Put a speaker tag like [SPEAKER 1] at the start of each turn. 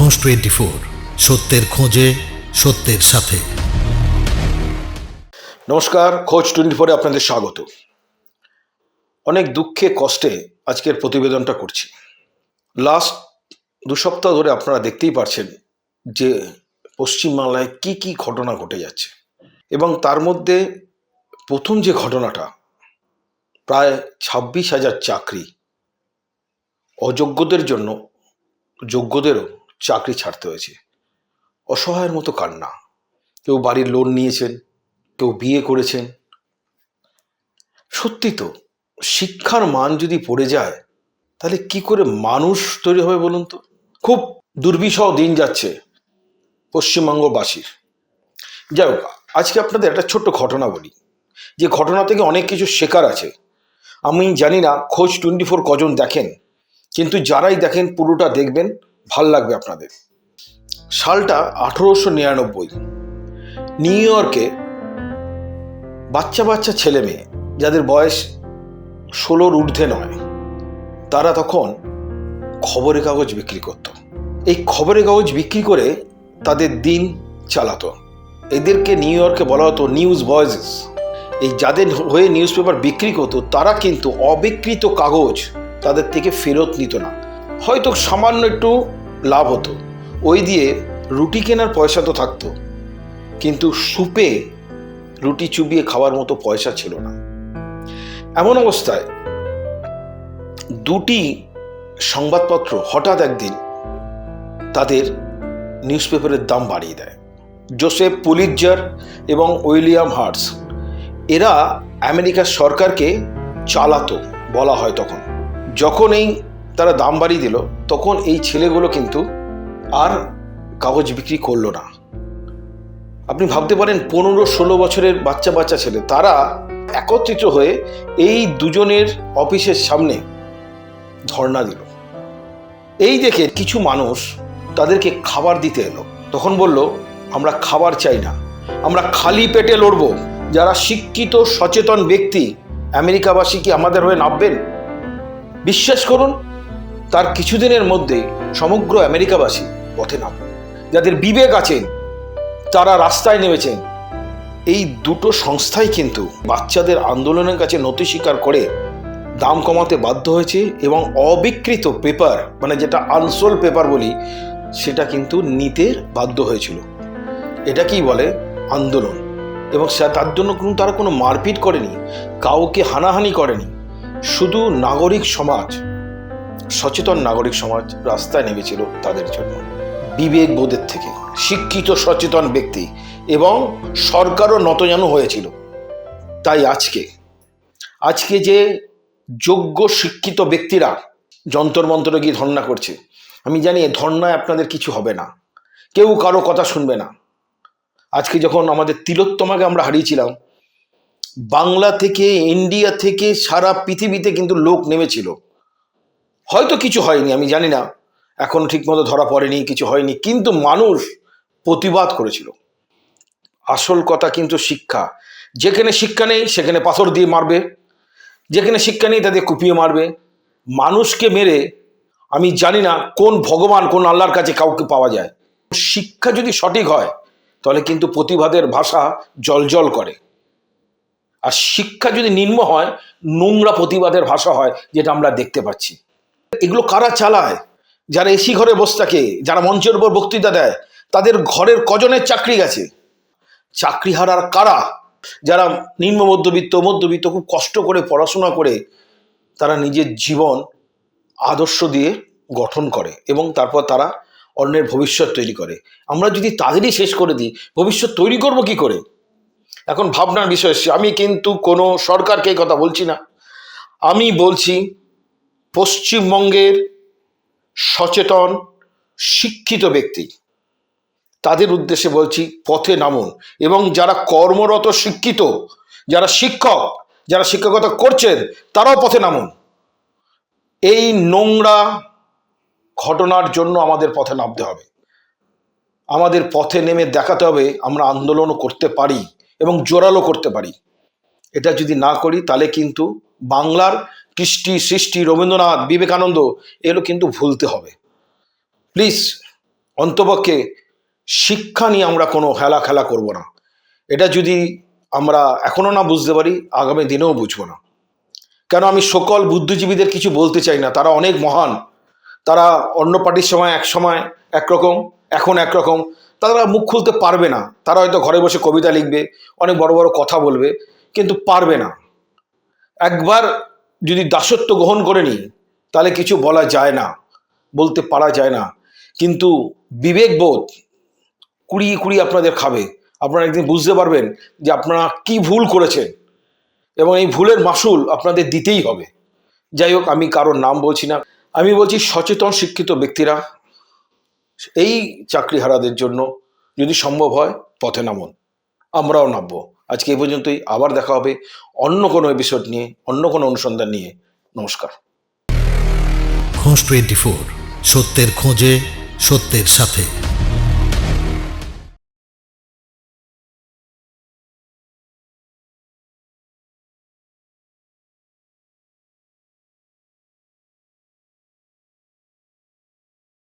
[SPEAKER 1] খোঁজ twenty four সত্যের খোঁজে, সত্যের সাথে।
[SPEAKER 2] নমস্কার, খোঁজ টোয়েন্টি ফোরে আপনাদের স্বাগত। অনেক দুঃখে, কষ্টে আজকের প্রতিবেদনটা করছি। লাস্ট দু সপ্তাহ ধরে আপনারা দেখতেই পারছেন যে পশ্চিমবাংলায় কি কি ঘটনা ঘটে যাচ্ছে। এবং তার মধ্যে প্রথম যে ঘটনাটা, প্রায় ছাব্বিশ হাজার চাকরি অযোগ্যদের জন্য, যোগ্যদেরও চাকরি ছাড়তে হয়েছে। অসহায়ের মতো কান্না। কেউ বাড়ির লোন নিয়েছেন, কেউ বিয়ে করেছেন। সত্যি তো, শিক্ষার মান যদি পড়ে যায়, তাহলে কি করে মানুষ তৈরি হবে বলুন তো? খুব দুর্বিষহ দিন যাচ্ছে পশ্চিমবঙ্গবাসীর। যাই হোক, আজকে আপনাদের একটা ছোট্ট ঘটনা বলি। যে ঘটনা থেকে অনেক কিছু শেখার আছে। আমি জানি না, খোঁজ টোয়েন্টি ফোর কজন দেখেন? কিন্তু যারাই দেখেন, পুরোটা দেখবেন। ভালো লাগবে আপনাদের। সালটা আঠেরোশো নিরানব্বই। নিউ ইয়র্কে বাচ্চা বাচ্চা ছেলে মেয়ে, যাদের বয়স ষোলোর ঊর্ধ্বে নয়, তারা তখন খবরের কাগজ বিক্রি করত। এই খবরের কাগজ বিক্রি করে তাদের দিন চালাতো। এদেরকে নিউ ইয়র্কে বলা হতো নিউজ বয়েজেস এই যাদের হয়ে নিউজ পেপার বিক্রি করতো, তারা কিন্তু অবিকৃত কাগজ তাদের থেকে ফেরত নিত না। হয়তো সামান্য একটু লাভ হতো। ওই দিয়ে রুটি কেনার পয়সা তো থাকতো। কিন্তু সুপে রুটি চুবিয়ে খাওয়ার মতো পয়সা ছিল না। এমন অবস্থায় দুটি সংবাদপত্র হঠাৎ একদিন তাদের নিউজ পেপারের দাম বাড়িয়ে দেয়। জোসেফ পুলিজার এবং উইলিয়াম হার্টস এরা আমেরিকার সরকারকে চালাতো বলা হয় তখন। যখন এই তারা দাম বাড়িয়ে দিল, তখন এই ছেলেগুলো কিন্তু আর কাগজ বিক্রি করল না। আপনি ভাবতে পারেন পনেরো ষোলো বছরের বাচ্চা বাচ্চা ছেলে, তারা একত্রিত হয়ে এই দুজনের অফিসের সামনে ধর্ণা দিল। এই দেখে কিছু মানুষ তাদেরকে খাবার দিতে এলো। তখন বলল, আমরা খাবার চাই না, আমরা খালি পেটে লড়ব। যারা শিক্ষিত, সচেতন ব্যক্তি, আমেরিকাবাসী কি আমাদের হয়ে নামবেন? বিশ্বাস করুন তার কিছুদিনের মধ্যে সমগ্র আমেরিকাবাসী পথে নাম। যাদের বিবেক আছে, তারা রাস্তায় নেমেছেন। এই দুটো সংস্থাই কিন্তু বাচ্চাদের আন্দোলনের কাছে নথি স্বীকার করে দাম কমাতে বাধ্য হয়েছে এবং অবিকৃত পেপার মানে যেটা আনসোল পেপার বলি, সেটা কিন্তু নিতে বাধ্য হয়েছিল। এটা কি বলে? আন্দোলন। এবং তার জন্য কোনো তারা কোনো মারপিট করেনি, কাউকে হানাহানি করেনি। শুধু নাগরিক সমাজ সচেতন নাগরিক সমাজ রাস্তায় নেমেছিল তাদের জন্য। বিবেক বোধের থেকে শিক্ষিত, সচেতন ব্যক্তি এবং সরকারও নতজানু হয়েছিল। তাই আজকে আজকে যে যোগ্য, শিক্ষিত ব্যক্তিরা যন্তর মন্ত্রে গিয়ে ধর্ণা করছে, আমি জানি এ ধর্নায় আপনাদের কিছু হবে না। কেউ কারও কথা শুনবে না। আজকে যখন আমাদের তিলোত্তমাকে আমরা হারিয়েছিলাম, বাংলা থেকে, ইন্ডিয়া থেকে, সারা পৃথিবীতে কিন্তু লোক নেমেছিল। হয়তো কিছু হয়নি, আমি জানি না। এখন ঠিকমতো ধরা পড়েনি, কিছু হয়নি, কিন্তু মানুষ প্রতিবাদ করেছিল। আসল কথা কিন্তু শিক্ষা। যেখানে শিক্ষা নেই, সেখানে পাথর দিয়ে মারবে। যেখানে শিক্ষা নেই, তাদের কুপিয়ে মারবে। মানুষকে মেরে, আমি জানি না কোন ভগবান, কোন আল্লাহর কাছে কাউকে পাওয়া যায়। শিক্ষা যদি সঠিক হয়, তাহলে কিন্তু প্রতিবাদের ভাষা জলজল করে। আর শিক্ষা যদি নিম্ন হয়, নোংরা প্রতিবাদের ভাষা হয়, যেটা আমরা দেখতে পাচ্ছি। এগুলো কারা চালায়? যারা এসি ঘরে বসে থাকে, যারা মঞ্চের উপর বক্তৃতা দেয়, তাদের ঘরের কজনের চাকরি গেছে? চাকরি হারার কারা? যারা নিম্ন মধ্যবিত্ত মধ্যবিত্ত খুব কষ্ট করে পড়াশোনা করে, তারা নিজের জীবন আদর্শ দিয়ে গঠন করে এবং তারপর তারা অন্যের ভবিষ্যৎ তৈরি করে। আমরা যদি তাদেরই শেষ করে দিই, ভবিষ্যৎ তৈরি করব কি করে? এখন ভাবনার বিষয়। আমি কিন্তু কোনো সরকারকে কথা বলছি না। আমি বলছি পশ্চিমবঙ্গের সচেতন, শিক্ষিত ব্যক্তি। তাদের উদ্দেশ্যে বলছি, পথে নামুন এবং যারা কর্মরত শিক্ষিত, যারা শিক্ষক, যারা শিক্ষকতা করছেন, তারাও পথে নামুন। এই নোংরা ঘটনার জন্য আমাদের পথে নামতে হবে। আমাদের পথে নেমে দেখাতে হবে, আমরা আন্দোলনও করতে পারি এবং জোরালো করতে পারি। এটা যদি না করি, তাহলে কিন্তু বাংলার কৃষ্টি, সৃষ্টি, রবীন্দ্রনাথ, বিবেকানন্দ, এগুলো কিন্তু ভুলতে হবে। প্লিজ অন্তপক্ষে শিক্ষা নিয়ে আমরা কোনো হেলা খেলা করব না। এটা যদি আমরা এখনও না বুঝতে পারি, আগামী দিনেও বুঝব না। কেন আমি সকল বুদ্ধিজীবীদের কিছু বলতে চাই না, তারা অনেক মহান। তারা অন্য পার্টির সময় এক সময় একরকম, এখন একরকম। তারা মুখ খুলতে পারবে না। তারা হয়তো ঘরে বসে কবিতা লিখবে, অনেক বড় বড় কথা বলবে, কিন্তু পারবে না। একবার যদি দাসত্ব গ্রহণ করে নিই, তাহলে কিছু বলা যায় না, বলতে পারা যায় না। কিন্তু বিবেকবোধ কুড়িয়ে কুড়িয়ে আপনাদের খাবে। আপনারা একদিন বুঝতে পারবেন যে আপনারা কি ভুল করেছেন এবং এই ভুলের মাসুল আপনাদের দিতেই হবে। যাই হোক, আমি কারোর নাম বলছি না। আমি বলছি সচেতন, শিক্ষিত ব্যক্তিরা এই চাকরিহারাদের জন্য যদি সম্ভব হয়, পথে নামুন। আমরাও নামবো। আজকে এই পর্যন্তই, আবার দেখা হবে অন্য কোনো এপিসোড নিয়ে, অন্য কোনো অনুসন্ধান নিয়ে। নমস্কার।
[SPEAKER 1] খোঁজ টোয়েন্টি ফোর সত্যের খোঁজে, সত্যের সাথে।